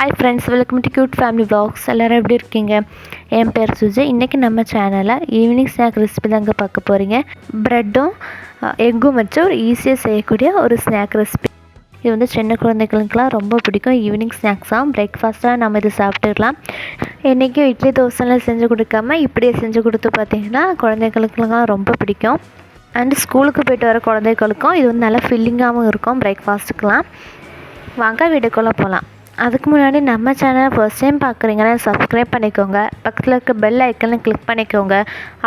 Hi friends welcome to cute family vlogs. எல்லோரும் எப்படி இருக்கீங்க? என் பேர் சுஜய் இன்றைக்கி நம்ம சேனலில் ஈவினிங் ஸ்நாக் ரெசிபி தாங்க பார்க்க போகிறீங்க ப்ரெட்டும் எக்கும் வச்சு ஒரு ஈஸியாக செய்யக்கூடிய ஒரு ஸ்நாக் ரெசிபி இது வந்து சின்ன குழந்தைகளுக்கெலாம் ரொம்ப பிடிக்கும். ஈவினிங் ஸ்நாக்ஸாக பிரேக்ஃபாஸ்ட்டாக நம்ம இது சாப்பிட்டுக்கலாம் என்றைக்கும் இட்லி தோசைலாம் செஞ்சு கொடுக்காம இப்படியே செஞ்சு கொடுத்து பார்த்தீங்கன்னா குழந்தைகளுக்கெலாம் ரொம்ப பிடிக்கும். அண்டு ஸ்கூலுக்கு போயிட்டு வர குழந்தைகளுக்கும் இது வந்து நல்லா ஃபில்லிங்காகவும் இருக்கும் பிரேக்ஃபாஸ்ட்டுக்கெலாம் வாங்க வீடுக்குள்ளே போகலாம். அதுக்கு முன்னாடி நம்ம சேனலை ஃபர்ஸ்ட் டைம் பார்க்குறீங்கன்னா சப்ஸ்கிரைப் பண்ணிக்கோங்க. பக்கத்தில் இருக்க பெல் ஐக்கனை கிளிக் பண்ணிக்கோங்க.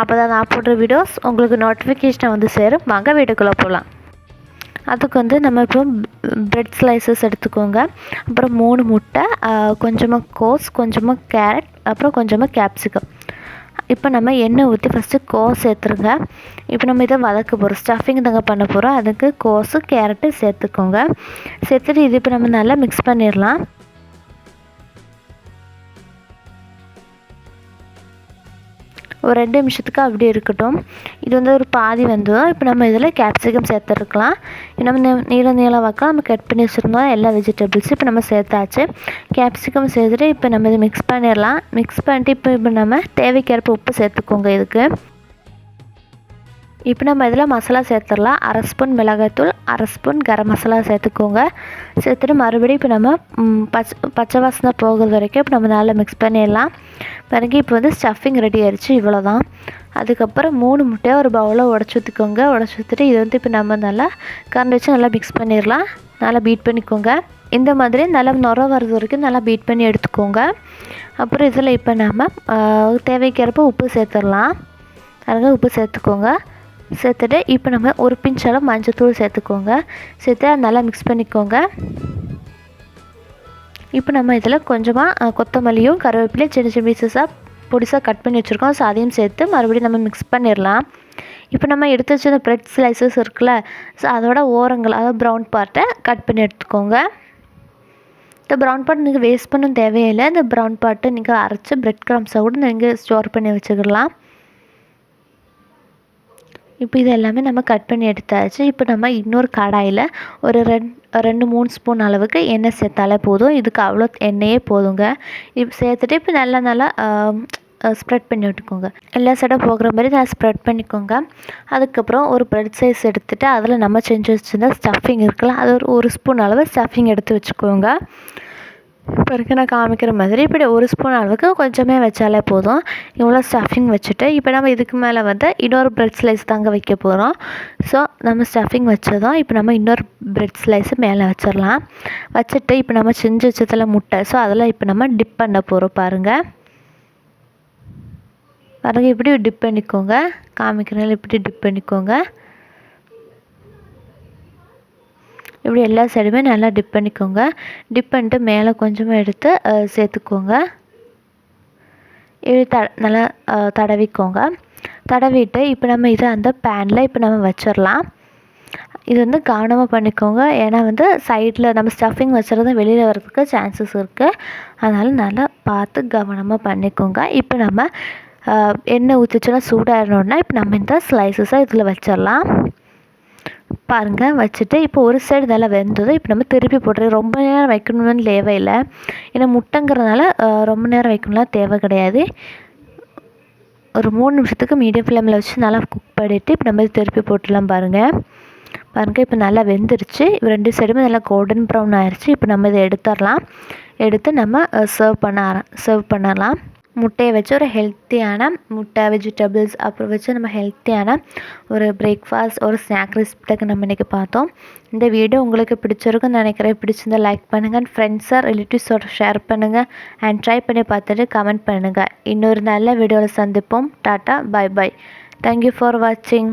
அப்போ தான் நான் போடுற வீடியோஸ் உங்களுக்கு நோட்டிஃபிகேஷனை வந்து சேரும். வாங்க வீட்டுக்குள்ளே போகலாம் அதுக்கு வந்து நம்ம இப்போ பிரெட் ஸ்லைசஸ் எடுத்துக்கோங்க. அப்புறம் மூணு முட்டை கொஞ்சமாக கோஸ் கொஞ்சமாக கேரட் அப்புறம் கொஞ்சமாக கேப்சிகம் இப்போ நம்ம எண்ணெய் ஊற்றி ஃபஸ்ட்டு கோஸ் சேர்த்துருங்க. இப்போ நம்ம இதை வதக்க போகிறோம் ஸ்டஃபிங் தாங்க பண்ண போகிறோம் அதுக்கு கோஸு கேரட்டு சேர்த்துக்கோங்க. சேர்த்துட்டு இது இப்போ நம்ம நல்லா மிக்ஸ் பண்ணிடலாம். ஒரு ரெண்டு நிமிஷத்துக்கு அப்படியே இருக்கட்டும். இது வந்து ஒரு பாதி வந்ததும் இப்போ நம்ம இதில் கேப்சிகம் சேர்த்துருக்கலாம். நம்ம நீள நீள வாக்கம் நம்ம கட் பண்ணி வச்சுருந்தோம் எல்லா வெஜிடபிள்ஸும் இப்போ நம்ம சேர்த்தாச்சு. கேப்சிகம் சேர்த்துட்டு இப்போ நம்ம இதை மிக்ஸ் பண்ணிடலாம். மிக்ஸ் பண்ணிட்டு இப்போ இப்போ நம்ம தேவைக்கேற்ப உப்பு சேர்த்துக்கோங்க இதுக்கு. இப்போ நம்ம இதில் மசாலா சேர்த்துடலாம். அரை ஸ்பூன் மிளகாய்த்தூள் அரை ஸ்பூன் கரம் மசாலா சேர்த்துக்கோங்க. சேர்த்துட்டு மறுபடியும் இப்போ நம்ம பச்சை பச்சை வாசனை போகிறது வரைக்கும் இப்போ நம்ம நல்லா மிக்ஸ் பண்ணிடலாம். பிறகு இப்போ வந்து ஸ்டஃபிங் ரெடி ஆயிடுச்சு இவ்வளோ தான் அதுக்கப்புறம் மூணு முட்டையாக ஒரு பவுலில் உடச்சி ஊற்றிக்கோங்க உடச்சி ஊற்றிட்டு இது வந்து இப்போ நம்ம நல்லா கரண்ட் வச்சு நல்லா மிக்ஸ் பண்ணிடலாம். நல்லா பீட் பண்ணிக்கோங்க. இந்த மாதிரி நல்லா நுர வர்றது வரைக்கும் நல்லா பீட் பண்ணி எடுத்துக்கோங்க. அப்புறம் இதில் இப்போ நம்ம தேவைக்கேற்ப உப்பு சேர்த்துடலாம். அதனால் உப்பு சேர்த்துக்கோங்க. சேர்த்துட்டு இப்போ நம்ம ஒரு பிஞ்ச் அளவு மஞ்சத்தூள் சேர்த்துக்கோங்க. சேர்த்து நல்லா மிக்ஸ் பண்ணிக்கோங்க. இப்போ நம்ம இதில் கொஞ்சமாக கொத்தமல்லியும் கருவேப்பிலையும் சின்ன சின்ன பீசஸாக பொடிசாக கட் பண்ணி வச்சுருக்கோம். ஸோ அதையும் சேர்த்து மறுபடியும் நம்ம மிக்ஸ் பண்ணிடலாம். இப்போ நம்ம எடுத்து வச்ச ப்ரெட் ஸ்லைசஸ் இருக்குல்ல ஸோ அதோட ஓரங்கள் அதாவது ப்ரௌன் பார்ட்டை கட் பண்ணி எடுத்துக்கோங்க. இந்த ப்ரௌன் பார்ட் நீங்கள் வேஸ்ட் பண்ண தேவையில்லை. இந்த ப்ரௌன் பார்ட்டை நீங்கள் அரைச்சி ப்ரெட் க்ரம்ஸை கூட நீங்கள் ஸ்டோர் பண்ணி வச்சுக்கலாம். இப்போ இது எல்லாமே நம்ம கட் பண்ணி எடுத்தாச்சு. இப்போ நம்ம இன்னொரு கடாயில் ஒரு ரெண் ரெண்டு மூணு ஸ்பூன் அளவுக்கு எண்ணெய் சேர்த்தாலே போதும். இதுக்கு அவ்வளோ எண்ணெயே போதுங்க. இப்போ சேர்த்துட்டு இப்போ நல்லா நல்லா ஸ்ப்ரெட் பண்ணி விட்டுக்கோங்க. எல்லா சைடும் போகிற மாதிரி நான் ஸ்ப்ரெட் பண்ணிக்கோங்க. அதுக்கப்புறம் ஒரு ப்ரெட் சைஸ் எடுத்துகிட்டு அதில் நம்ம செஞ்சு வச்சுருந்தா ஸ்டஃபிங் இருக்குல்ல அது ஒரு ஒரு ஸ்பூன் அளவு ஸ்டஃபிங் எடுத்து வச்சுக்கோங்க. இப்போ இருக்க நான் காமிக்கிற மாதிரி இப்படி ஒரு ஸ்பூன் அளவுக்கு கொஞ்சமே வச்சாலே போதும். இவ்வளோ ஸ்டஃபிங் வச்சுட்டு இப்போ நம்ம இதுக்கு மேலே வந்து இன்னொரு ப்ரெட் ஸ்லைஸ் தாங்க வைக்க போகிறோம் ஸோ நம்ம ஸ்டஃபிங் வச்சதும் இப்போ நம்ம இன்னொரு ப்ரெட் ஸ்லைஸு மேலே வச்சிடலாம். வச்சுட்டு இப்போ நம்ம செஞ்சு வச்சதில் முட்டை. ஸோ அதில் இப்போ நம்ம டிப் பண்ண போகிறோம் பாருங்கள் பாருங்கள் இப்படி டிப் பண்ணிக்கோங்க. காமிக்கிறனால இப்படி டிப் பண்ணிக்கோங்க. இப்படி எல்லா சைடுமே நல்லா டிப் பண்ணிக்கோங்க. டிப் பண்ணிட்டு மேலே கொஞ்சமாக எடுத்து சேர்த்துக்கோங்க. இது த நல்லா தடவிக்கோங்க. தடவிட்டு இப்போ நம்ம இதை அந்த பேனில் இப்போ நம்ம வச்சிடலாம். இது வந்து கவனமாக பண்ணிக்கோங்க. ஏன்னா வந்து சைடில் நம்ம ஸ்டஃபிங் வச்சுறது வெளியில் வர்றதுக்கு சான்சஸ் இருக்குது அதனால் நல்லா பார்த்து கவனமாக பண்ணிக்கோங்க. இப்போ நம்ம எண்ணெய் ஊற்றிச்சுன்னா சூடாகிடணுன்னா இப்போ நம்ம இந்த ஸ்லைசஸாக இதில் வச்சிடலாம். பாருங்கள் வச்சுட்டு இப்போ ஒரு சைடு நல்லா வெந்ததும் இப்போ நம்ம திருப்பி போட்டுறது. ரொம்ப நேரம் வைக்கணும்னு தேவையில்லை. ஏன்னா முட்டைங்கிறதுனால ரொம்ப நேரம் வைக்கணும்லாம் தேவை கிடையாது. ஒரு மூணு நிமிஷத்துக்கு மீடியம் ஃப்ளேமில் வச்சு நல்லா குக் பண்ணிவிட்டு இப்போ நம்ம திருப்பி போட்டுடலாம் பாருங்கள் பாருங்கள் இப்போ நல்லா வெந்துருச்சு. இப்போ ரெண்டு சைடுமே நல்லா கோல்டன் ப்ரௌன் ஆயிடுச்சு இப்போ நம்ம இதை எடுத்துடலாம். எடுத்து நம்ம சர்வ் பண்ண சர்வ் பண்ணலாம். முட்டையை வச்சு ஒரு ஹெல்த்தியான முட்டை வெஜிடபிள்ஸ் அப்புறம் வச்சு நம்ம ஹெல்த்தியான ஒரு பிரேக்ஃபாஸ்ட் ஒரு ஸ்நாக் ரெசிபிக்கு நம்ம இன்றைக்கி பார்த்தோம். இந்த வீடியோ உங்களுக்கு பிடிச்சிருக்குன்னு நினைக்கிறேன். பிடிச்சிருந்தா லைக் பண்ணுங்கள் ஃப்ரெண்ட்ஸாக ரிலேட்டிவ்ஸோட ஷேர் பண்ணுங்கள் அண்ட் ட்ரை பண்ணி பார்த்துட்டு கமெண்ட் பண்ணுங்கள் இன்னொரு நல்ல வீடியோவில் சந்திப்போம். Tata bye bye thank you for வாட்சிங்